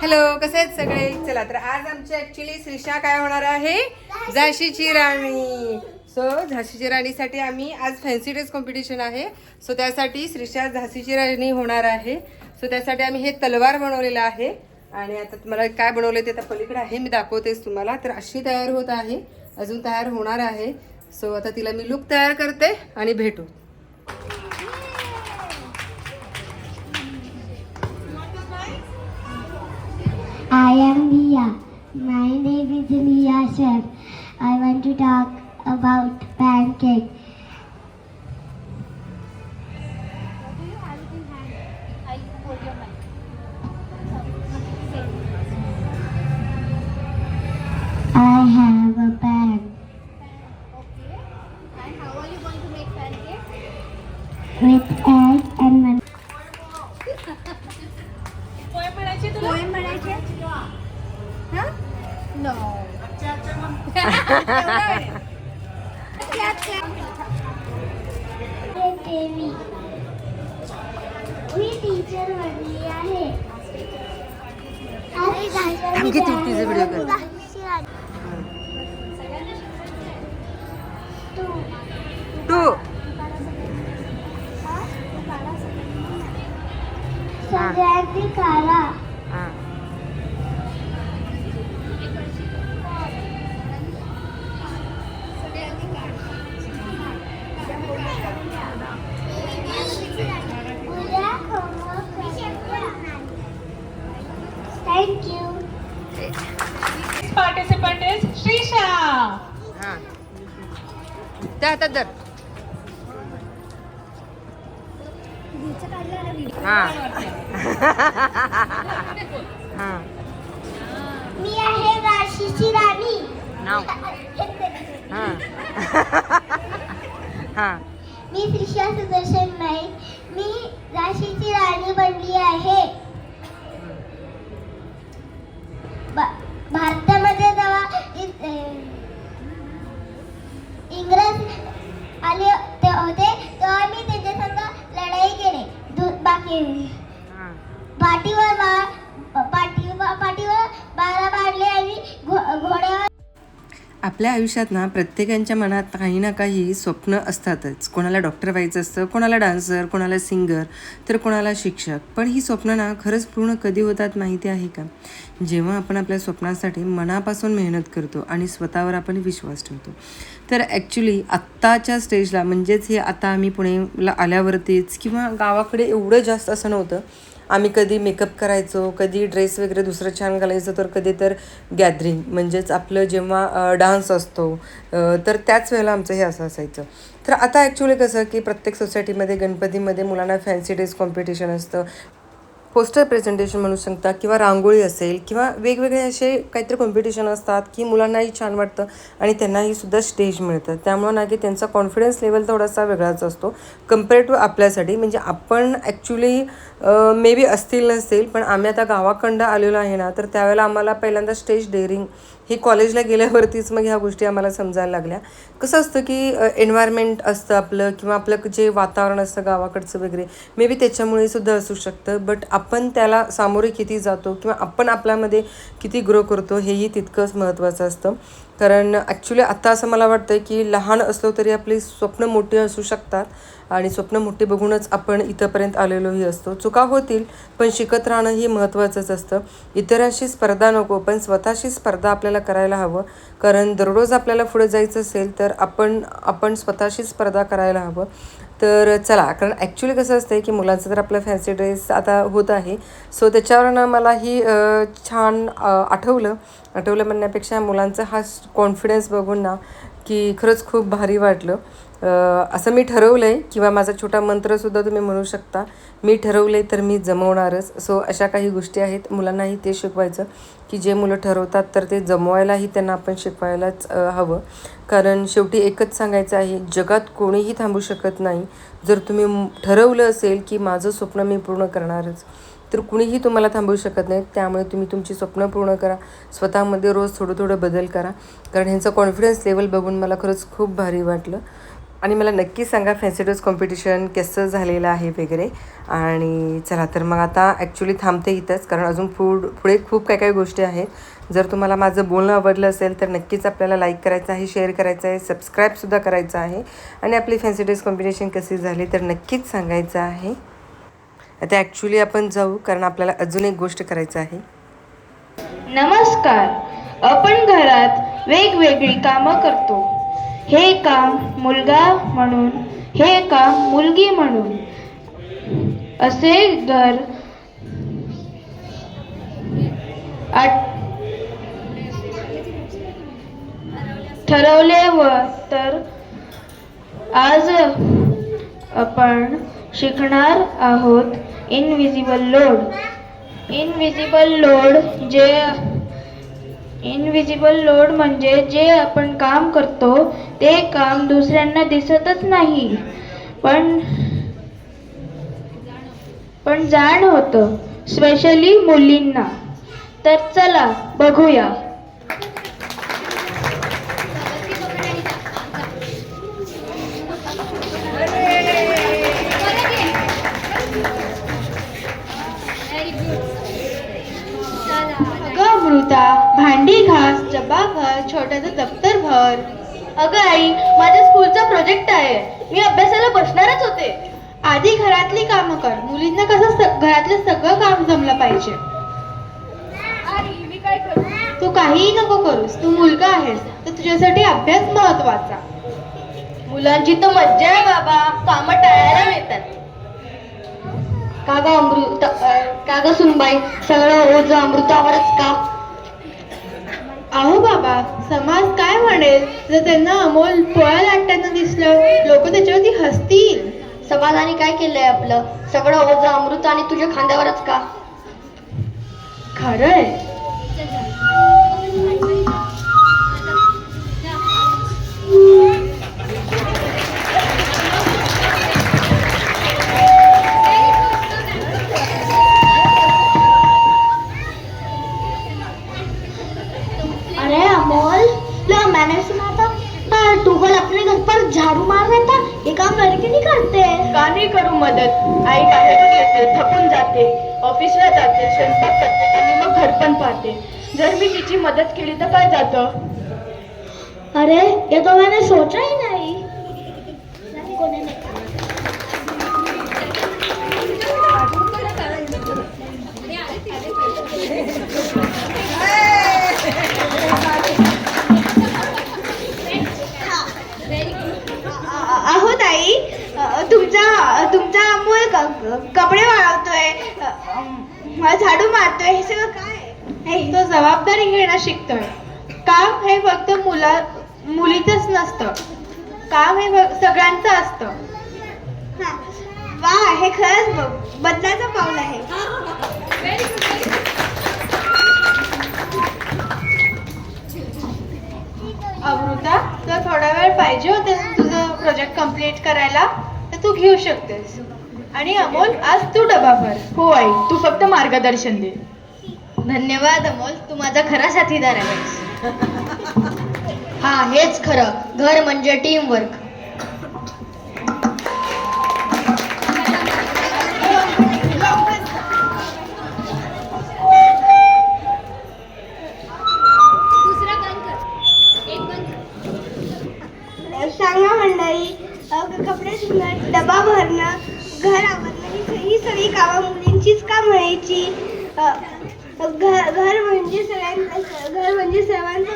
Hello कसे आहेत सगळे? चला तर आज आमची ऍक्च्युली श्रीषा काय होणार आहे? झाशीची राणी. सो झाशीची राणीसाठी आम्ही आज फॅन्सी ड्रेस कॉम्पिटिशन आहे. सो त्यासाठी श्रीषा झाशीची राणी होणार आहे. सो त्यासाठी आम्ही हे तलवार बनवलेलं आहे. आणि आता तुम्हाला काय बनवलं ते आता पलीकडे आहे मी दाखवतेच तुम्हाला. तर अशी तयार होत आहे. अजून तयार होणार आहे. सो आता तिला मी लुक तयार करते आणि भेटू. I am Mia. My name is Mia Chef. I want to talk about pancake. I have सगळ्यांनी काढा उद्या थँक्यू participant is Shrisha. हा त्या हातात धर हा हा मी आहे राशीची राणी. नाव. हा. हा. मी त्रिशा सुदर्शन नाईक मी राशीची राणी आपल्या आयुष्यात ना प्रत्येकांच्या मनात काही ना काही स्वप्न असतातच. कोणाला डॉक्टर व्हायचं असतं कोणाला डान्सर कोणाला सिंगर तर कोणाला शिक्षक. पण ही स्वप्न ना खरंच पूर्ण कधी होतात माहिती आहे का? जेव्हा आपण आपल्या स्वप्नासाठी मनापासून मेहनत करतो आणि स्वतःवर आपण विश्वास ठेवतो. तर ॲक्च्युली आत्ताच्या स्टेजला म्हणजेच हे आता आम्ही पुणेला आल्यावरतीच किंवा गावाकडे एवढं जास्त असं नव्हतं. आम्ही कधी मेकअप करायचो कधी ड्रेस वगैरे दुसरं छान घालायचं तर कधी तर गॅदरिंग म्हणजेच आपलं जेव्हा डान्स असतो तर त्याच वेळेला आमचं हे असं असायचं. तर आता ॲक्च्युली कसं की प्रत्येक सोसायटीमध्ये गणपतीमध्ये मुलांना फॅन्सी ड्रेस कॉम्पिटिशन असतं. पोस्टर प्रेझेंटेशन म्हणू शकता किंवा रांगोळी असेल किंवा वेगवेगळे असे काहीतरी कॉम्पिटिशन असतात की मुलांनाही छान वाटतं आणि त्यांनाही सुद्धा स्टेज मिळतं. त्यामुळं ना की त्यांचा कॉन्फिडन्स लेवल थोडासा वेगळाच असतो कंपेअर टू आपल्यासाठी. म्हणजे आपण ॲक्च्युली मे बी असतील नसतील पण आम्ही आता गावाकडं आलेलो आहे ना तर त्यावेळेला आम्हाला पहिल्यांदा स्टेज डेअरिंग ही कॉलेजला गेल्यावरतीच मग ह्या गोष्टी आम्हाला समजायला लागल्या. कसं असतं की एन्व्हायरमेंट असतं आपलं किंवा आपलं जे वातावरण असतं गावाकडचं वगैरे मे बी त्याच्यामुळे सुद्धा असू शकतं. बट आपण त्याला सामोरे किती जातो किंवा आपण आपल्यामध्ये किती ग्रो करतो हेही तितकंच महत्त्वाचं असतं. कारण ॲक्च्युली आत्ता असं मला वाटतं की लहान असलो तरी आपली स्वप्न मोठी असू शकतात. आणि स्वप्न मोठी बघूनच आपण इथंपर्यंत आलेलोही असतो. चुका होतील पण शिकत राहणं ही महत्त्वाचंच असतं. इतरांशी स्पर्धा नको पण स्वतःशी स्पर्धा आपल्याला करायला हवं. कारण दररोज आपल्याला पुढे जायचं असेल तर आपण आपण स्वतःशी स्पर्धा करायला हवं. तर चला कारण ॲक्च्युली कसं असतं की मुलांचं तर आपलं फॅन्सी ड्रेस आता होत आहे. सो त्याच्यावरनं मला ही छान आठवलं. आठवलं म्हणण्यापेक्षा मुलांचा हा कॉन्फिडन्स बघून ना की खरंच खूप भारी वाटलं. असं मी ठरवलं आहे किंवा माझा छोटा मंत्रसुद्धा तुम्ही म्हणू शकता मी ठरवलं आहे तर मी जमवणारच. सो अशा काही गोष्टी आहेत. मुलांनाही ते शिकवायचं की जे मुलं ठरवतात तर ते जमवायलाही त्यांना आपण शिकवायलाच हवं. कारण शेवटी एकच सांगायचं आहे जगात कोणीही थांबू शकत नाही. जर तुम्ही ठरवलं असेल की माझं स्वप्न मी पूर्ण करणारच तर कुणीही तुम्हाला थांबवू शकत नाही. त्यामुळे तुम्ही तुमची स्वप्न पूर्ण करा. स्वतःमध्ये रोज थोडं थोडं बदल करा. कारण ह्यांचा कॉन्फिडन्स लेवल बघून मला खरंच खूप भारी वाटलं. आणि मला नक्की सांगा फॅन्सी कॉम्पिटिशन कसं झालेलं आहे वगैरे. आणि चला तर मग आता ॲक्च्युली थांबते इथंच कारण अजून पुढ पुढे खूप काही काही गोष्टी आहेत. जर तुम्हाला माझं बोलणं आवडलं असेल तर नक्कीच आपल्याला लाईक करायचं आहे शेअर करायचं आहे सबस्क्राईबसुद्धा करायचं आहे. आणि आपली फॅन्सी ड्रेस कॉम्पिटिशन कशी झाली तर नक्कीच सांगायचं आहे. आता ॲक्च्युली आपण जाऊ कारण आपल्याला अजून एक गोष्ट करायचं आहे. नमस्कार. आपण घरात वेगवेगळी कामं करतो. हे काम मुलगा म्हणून हे काम मुलगी म्हणून? असे घर ठरवले व तर आज आपण शिकणार आहोत. इनविजिबल लोड इनविजिबल लोड जे इनविजिबल लोड म्हणजे जे आपण काम करतो ते काम दुसऱ्यांना दिसतच नाही. पण पण जाण होतं स्पेशली मुलींना. तर चला बघूया. भांडी डब्बा भर छोट्याचं दप्तर भर. अगं आई माझ्या स्कूलचा प्रोजेक्ट आहे. मी अभ्यासाला बसणारच होते. आधी घरातली कामं कर. मुलींना कसं घरातलं सगळं काम जमलं पाहिजे. तू काहीही नको करूस. तू मुलगा आहेस. तर तुझ्यासाठी अभ्यास महत्त्वाचा मुलांची तर मज्जा आहे बाबा. काम टाळायला मिळतात. का ग अमृत का ग सुनबाई सगळं ओझ अमृतावरच का? अहो बाबा समाज काय म्हणेल? जर त्यांना अमोल पोळा लाटताना दिसलं लोक त्याच्यावरती हसतील. समाजाने काय केलंय आपलं? सगळं ओझ अमृत आणि तुझ्या खांद्यावरच का? खरंय. झाड़ू मार काम लड़के नहीं करते. का नाही करू मदत. आई बाहेरून येते थकून जाते. ऑफिसला जाते स्वयंपाक करते आणि मग घर पण पाहते. जर मी तिची मदत केली तर काय जातं? अरे ये तो मैंने सोचा ही नहीं अहो तुमचा तुमचा अमोल कपडे वाळवतोय झाडू मारतोय हे सगळं काय? तो जबाबदारी घेणं शिकतोय. काम हे फक्त मुला मुलीचंच नसतं. काम हे सगळ्यांचं असतं. वा हे खरंच बदलाचं पाऊल आहे. अमृता तुला थोडा वेळ पाहिजे होते तुझं प्रोजेक्ट कंप्लीट करायला? तू घेऊ शकतेस. आणि अमोल आज तू डबा भर. हो आई. तू फक्त मार्गदर्शन दे. धन्यवाद अमोल. तू माझा खरा साथीदार आहेस. हा हेच खरं. घर म्हणजे टीम वर्क सांगा मंडळी कपडे धुणं डबा भरणं घर आवरणं ही सगळी कामं मुलींचीच का म्हणायची घर घर म्हणजे सगळ्यां घर म्हणजे सर्वांचं.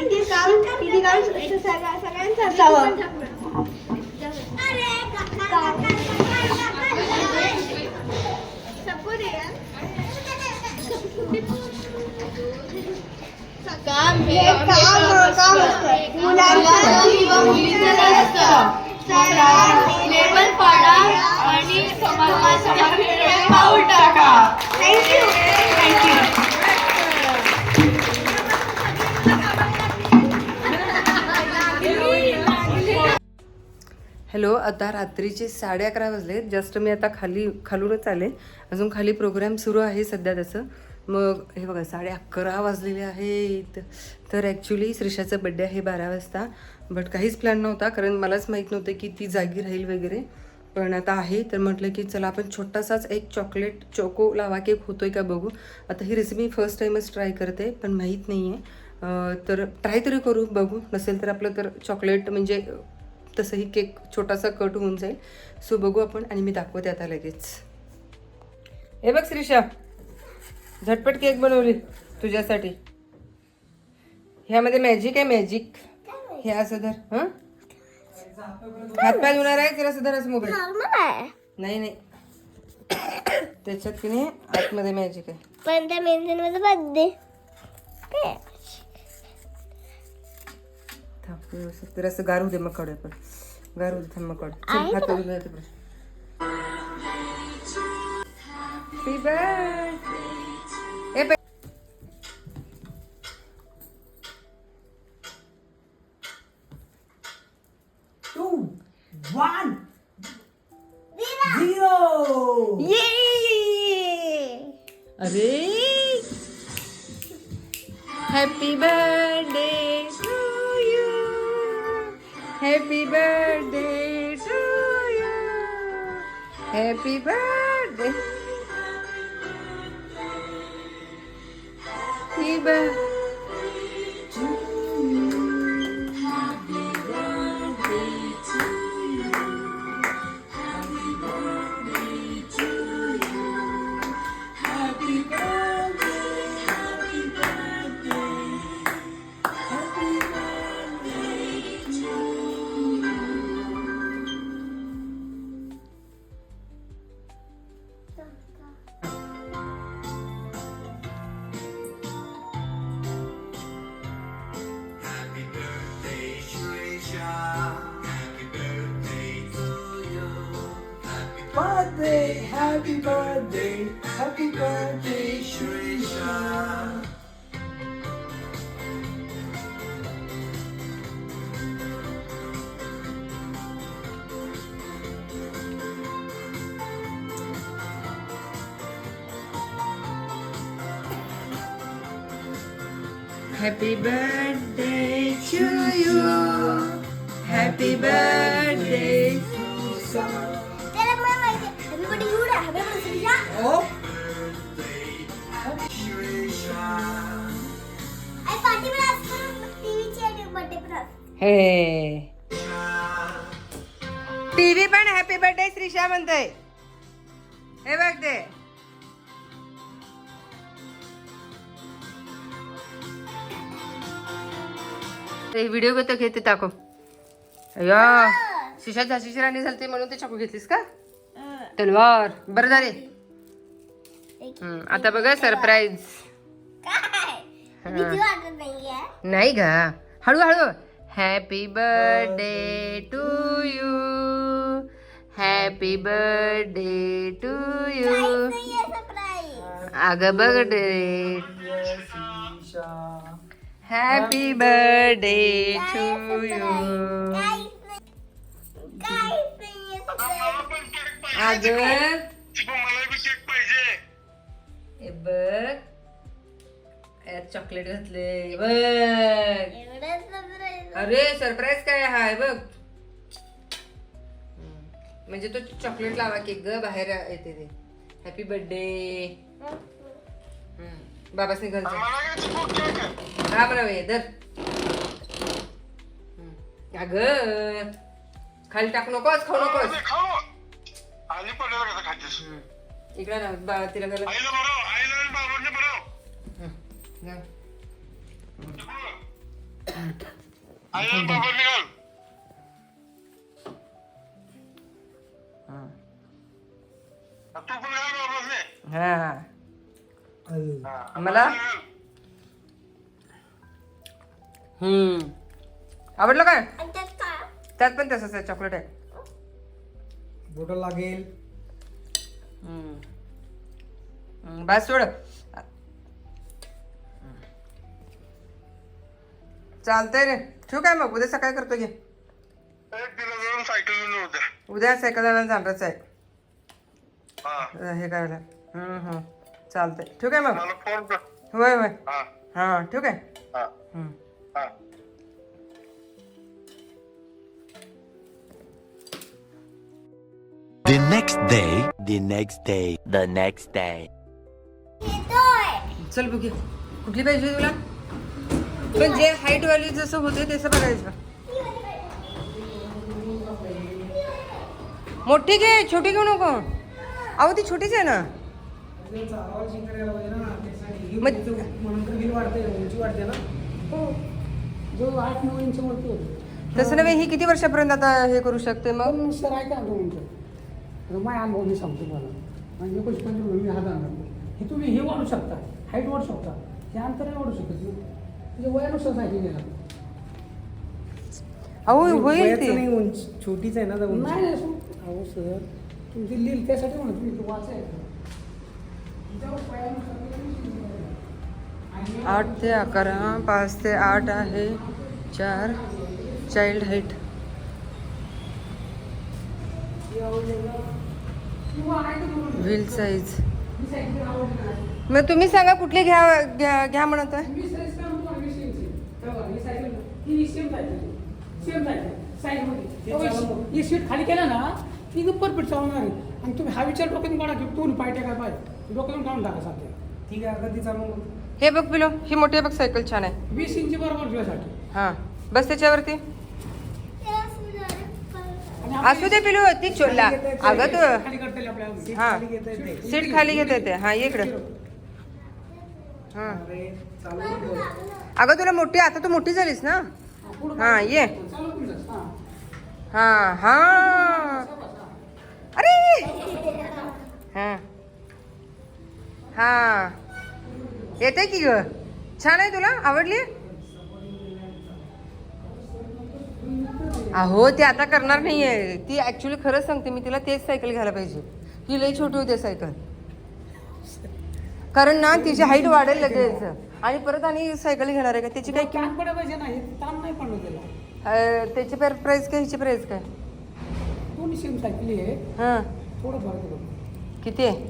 इथे काम इथे काम सगळ्यांचं असावं. काम काम काम. मुलांचं. लेबल पाडा आणि पाऊल टाका थँक्यू थँक्यू हॅलो आता रात्रीचे साडे अकरा वाजले जस्ट मी आता खाली खालूनच आले. अजून खाली प्रोग्राम सुरू आहे सध्या त्याचं मग हे बघा साडे अकरा वाजलेले आहेत. तर ॲक्च्युली श्रीषाचा बड्डे आहे बारा वाजता बट काहीच प्लॅन नव्हता कारण मलाच माहीत नव्हतं की ती जागी राहील वगैरे. पण आता आहे तर म्हटलं की चला आपण छोटासाच एक चॉकलेट चोको लावा केक होतोय का बघू. आता ही रेसिपी फर्स्ट टाईमच ट्राय करते पण माहीत नाही आहे तर ट्राय तरी करू बघू. नसेल तर आपलं तर चॉकलेट म्हणजे तसंही केक छोटासा कट होऊन जाईल. सो बघू आपण आणि मी दाखवते आता लगेच. हे बघ श्रीषा. झटपट केक बनवली तुझ्यासाठी. ह्यामध्ये मॅजिक आहे मॅजिक हे असं धर हं? हात पाय धुणार आहे जरा असं धर असं मोबाईल नाही नाही. त्याच्यात की नाही आतमध्ये मॅजिक आहे. पण त्या मेंझनमध्ये बर्थडे थांब व्यवस्थित. जरा असं गार दे मग काढूया आपण गार दे थांब मग चल, हात धुवून. Happy birthday. One, zero. अरे happy birthday to you happy birthday to you happy birthday happy birthday Happy birthday, happy birthday, Shrisha. Happy birthday to you. Happy birthday, Susan. आज हे. टीव्ही पण हॅपी बर्थडे श्रीषा म्हणतोय. हे बघ ते. Video घेतो घेते टाको. अय्या शिशा झाशीची राणी झालती म्हणून ते चाकू घेतलीस का? तलवार बरं झाले. हम्म, आता बघा सरप्राईज काय भीती वाटत नाहीये नाही गा हळूहळू happy birthday to you happy birthday to you नाहीये सरप्राईज अगं बघ डे हॅपी बर्थडे टू यू काहीच नाही काहीच नाहीये surprise. अगं हे बघ. यात चॉकलेट घातले. बघ. अरे सरप्राईज काय हाय बघ. म्हणजे तो चॉकलेट लावा केक ग बाहेर येते ते. हॅपी बर्थडे बाबासनी घालतो हा बरं ये धर. हम्म. अगं. खाली टाकू नकोस खाऊ नकोस. इकडे ना बा तिला घाल आईला बरं आईला आणि बाबांनी बरं घाल. आईला आणि बाबांनी घाल हा. तू पण घाल बाबांनी. हा. हा हा. मला? घाल. हम्म आवडलं काय? आणि त्यात काय? त्यात पण तसंच आहे चॉकलेट आहे. बोट लागेल. बस सोड. चालतंय रे. ठेवू काय मग? उद्या सकाळी करतो घे एक दिला जाऊन सायकल घेऊन उद्या. सायकल जाणार जाणारच आहे. हा. हे करायला. हम्म, हम्म. चालतंय. ठीक आहे मग? मला फोन कर. होय होय. हा. हां ठीक आहे हा. हं. हा. The next day, the next day, the next day. चल बघू कुठली पाहिजे तुला? पण जे हाईट वाली जसं होते तसं बघायचं मोठी घे छोटी घेऊ नको. अहो ती छोटीच आहे ना. ही. तसं नव्हे ही किती वर्षापर्यंत आता हे करू शकते मग? सर आहे का माझ्या अनुभव मी सांगतो मला. म्हणजे एकोणीस पंचवीस मी हात हे तुम्ही हे वाढू शकता हाईट वाढू शकता हे अंतर नाही वाढू शकत. म्हणजे वयानुसार सायकल गेला. अहो होईल वयाचं ते. नाही उंची छोटीच आहे ना तर उंची नाही अहो सर तुमची लील त्यासाठी म्हणत तुम्ही ते आणि आठ ते अकरा पाच ते आठ आहे. चार चाइल्ड हाईट किंवा आहे का तुम्हाला व्हील साईज मग तुम्ही सांगा कुठली घ्या घ्या घ्या म्हणत आहे? खाली केलं ना ती परफेक्ट चालवणार आहे. आणि तुम्ही हा विचार डोक्यातून काढा की दोन पाय टेकाय पाहिजे डोक्यातून काढून टाका सध्या ठीक आहे ती चालवून हे बघ पिलो ही मोठी आहे बघ सायकल छान आहे. वीस इंची बरोबर तुझ्यासाठी हां. बस त्याच्यावरती. असू दे पिलू ती चोला अगं तू. हा. खाली घेता येते सीट खाली घेता येते हा इकडे. हां. अगं तुला मोठी आता तू मोठी झालीस ना? हा, ये. हां. हां हां. अरे! हां. हां. येते की ग? छान आहे तुला? आवडली? अहो ते आता करणार नाहीये. ती ऍक्च्युली खरंच सांगते मी तिला तेच सायकल घ्यायला पाहिजे. ती लई छोटी होते सायकल कारण ना तिची हाईट वाढेल लगेच. आणि परत आणि सायकल घेणार आहे का? त्याची काय किंमत पडा पाहिजे ना हे ताण नाही त्याला. अं, त्याची प्राइस काय? ह्याची प्राइस काय? दोन्ही सेम सायकल आहे. हां. थोडं फरक आहे किती आहे?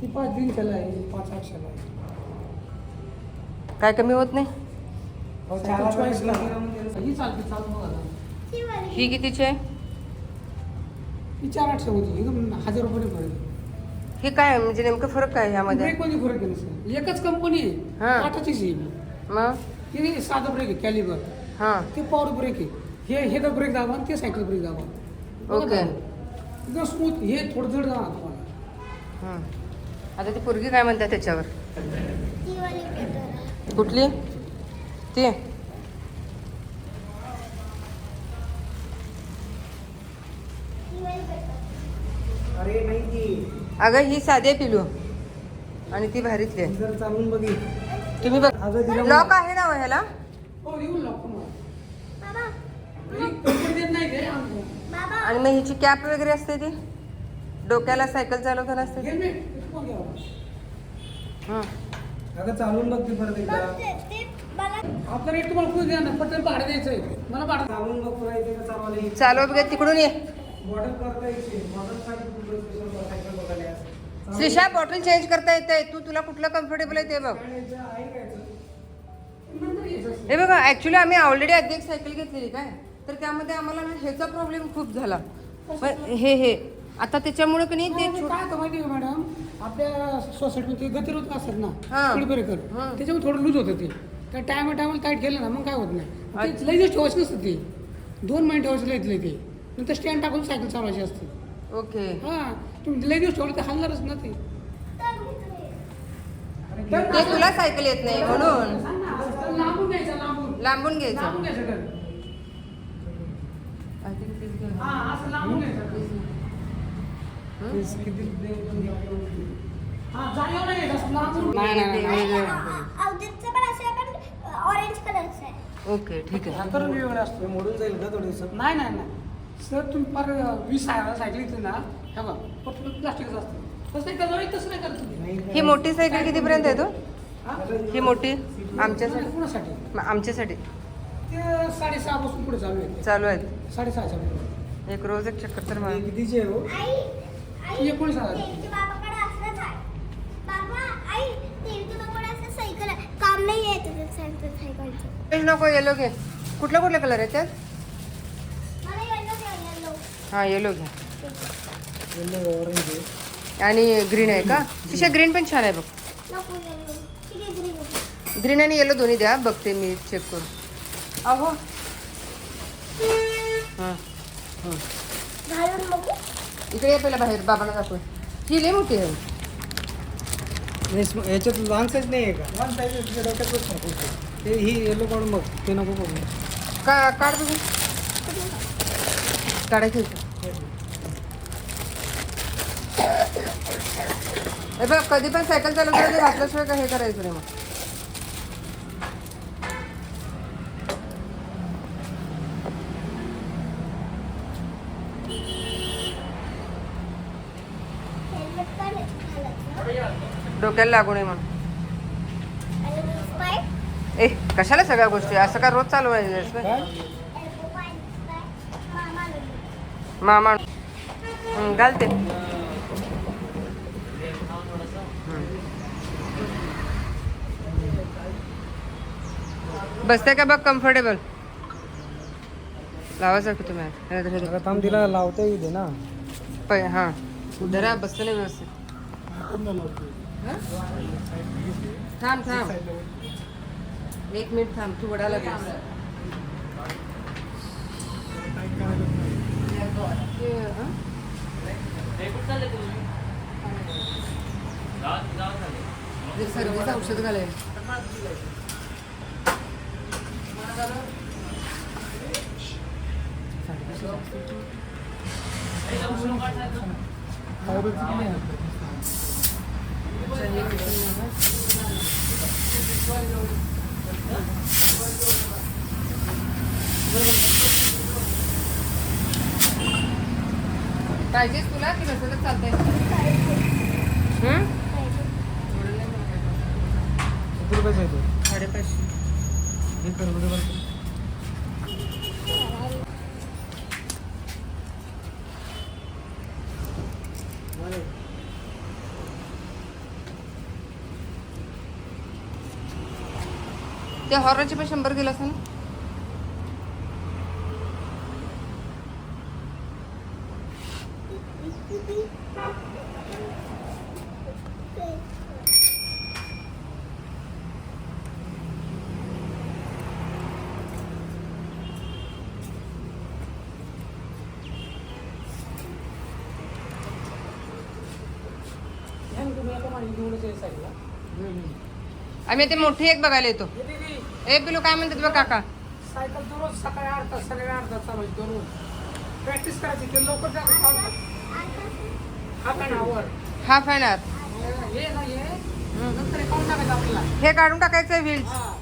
ती पाच तीनशेला आहे पाच आठशेला आहे. काय कमी होत नाही? सायकल. ही चालते चालू बघा. ही कितीची आहे? ही चार आठशे होती. एकदम हजार रुपये आहे. ही काय आहे? म्हणजे नेमकं फरक काय आहे ह्यामध्ये ब्रेकमध्ये फरक आहे ना सर? एकच कंपनी हा. आहे टाटाचीच आहे मग ती साधा ब्रेक आहे कॅलिबर हां. ते पॉवर ब्रेक आहे. हे हे तर ब्रेक दाबा आणि ते सायकल ब्रेक दाबा. बघा ओके. दाबा. एकदम स्मूथ हे थोडं जड जाणार तुम्हाला. हं. आता ती पोरगी काय म्हणते त्याच्यावर? कुठली? ती? अरे नाही ती. अगं ही साधी पिलू. आणि ती भारीतली आहे. जर चालवून बघी. तुम्ही बघ. अगं तिला लॉक आहे ना हो ह्याला? हो आमचं. आणि मग हिची कॅप वगैरे असते ती? डोक्याला सायकल चालवताना असते ती? हे. हं. अगं चालवून बघ ती परत एकदा. रेट तुम्हाला द्या ना. पटेल भाडं द्यायचं आहे. मला भाडं चालवून बघ पुन्हा इथे का चालवायला येईल. चालव बघ तिकडून ये. येते. बॉटल. श्रीषा चेंज करता येते. तू तुला कुठलं कम्फर्टेबल आहे ते बघ. हे बघा ऍक्च्युली आम्ही ऑलरेडी एक सायकल घेतलेली काय? तर त्यामध्ये आम्हाला ना ह्याचा प्रॉब्लेम खूप झाला. पण हे हे. आता त्याच्यामुळे की नाही ते काय होतं माहिती मॅडम आपल्या सोसायटीमध्ये गतिरोधक असतात ना. त्याच्यामुळे थोडं लूज होतं ते. टायमा टायमाला टाईट केलं ना मग काय होत नाही. लई ठेवायचं नसतं ते. दोन महिने ठेवायचं लई ते. नंतर स्टँड टाकून सायकल चालवायची असते. ओके. हां तुम्ही लई दिवस ठेवलं तर हलणारच ना ते. ते तुला सायकल येत नाही म्हणून. लांबून घ्यायचं लांबून. लांबून घ्यायचं. लांबून घ्यायचं तर. हां असं लांबून घ्यायचं तेच किती दे- हां जागेवर नाही घ्यायचं असं लांबून. नाही, नाही, नाही. अवधूतचं पण असं पण ऑरेंज कलरचं आहे. ओके ठीक आहे. वेगळं असतं हे मोडून जाईल का थोडं दिवसात नाही नाही नाही. सर तुम्ही फार वीस सायकल इथे ना. हे बघ असतं. ही मोठी सायकल कितीपर्यंत येतो ही? मोठी? आमच्यासाठी? आमच्यासाठी? ते साडेसहा पुढे चालू आहे चालू आहेत. साडेसहाच्या एक रोज एक चक्कर तर मार कितीचे हो. एकोणीस सायकल. आहे. काम नाही आहे नको येलो घे. कुठला कुठला कलर आहे त्यात? हां येलो घ्या. येलो ऑरेंज आहे आणि ग्रीन आहे का? तिच्या ग्रीन पण छान आहे बघ. ग्रीन आणि येलो दोन्ही द्या. बघते मी चेक करून. अहो. हां. इकडे ये पहिला बाहेर बाबांना दाखव ही लई मोठी आहे. याच्यात लहान साईज नाही आहे का? लहान साईज डोक्यातच नको. ही येलो काढून बघ. ते नको बघू का काढ बघू. काढायचं. हे बघ कधी पण सायकल चालू करायचं घातल्याशिवाय का हे करायचं नाही मग. डोक्याला लागू नये म्हणून. ए कशाला सगळ्या गोष्टी? असं का रोज चालू आहे काय elbow पण, spike, मामा लागले. मामा. घालते. बसते का बघ कम्फर्टेबल लावासारखं तुम्ही आता. हे धरा, जरा थांब तिला लावता येऊ दे ना. धरा. पै हां. धरा बसतं नाही व्यवस्थित. थांब थांब. एक मिनिट थांब तू वडा लागेल सर्दीचं औषध घालायला पाहिजेच तुला की नसलं तर चालतंय हं? किती रुपयाचा साडेपाचशे हे कर. त्या हॉर्नचे पण शंभर दिला असं ना आम्ही ते मोठी एक बघायला येतो. ए पिलू काय म्हणतात बघ काका? सायकल दररोज सकाळी आठ तास सगळे आठ तास चालवायची दररोज. प्रॅक्टिस करायची ते लवकर जातं half and hour half and hour हे ना हे काढून टाकायचं आपल्याला. हे काढून टाकायचं व्हील्स हा.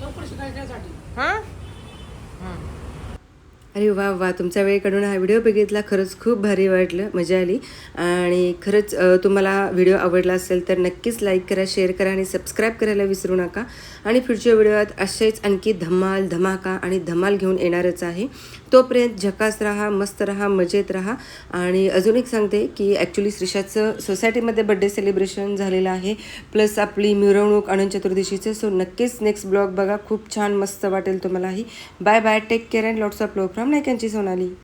लवकर शिकायचं त्यासाठी हां? अरे वा वा. तुमचा वेळ काढून हा व्हिडिओ बघितला खरंच खूप भारी वाटलं मजा आली. आणि खरंच तुम्हाला व्हिडिओ आवडला असेल तर नक्कीच लाईक करा शेअर करा आणि सबस्क्राईब करायला विसरू नका. आणि पुढच्या व्हिडिओत असेच आणखी धमाल धमाका आणि धमाल घेऊन येणारच आहे. तोपर्यंत झकास राहा मस्त राहा मजेत राहा. आणि अजून एक सांगते की ॲक्च्युली श्रीषाचं सोसायटीमध्ये बड्डे सेलिब्रेशन झालेलं आहे. प्लस आपली मिरवणूक अनंत चतुर्दशीचं. सो नक्कीच नेक्स्ट ब्लॉग बघा. खूप छान मस्त वाटेल तुम्हालाही. Bye bye take care and lots of love from नायकांची Sonali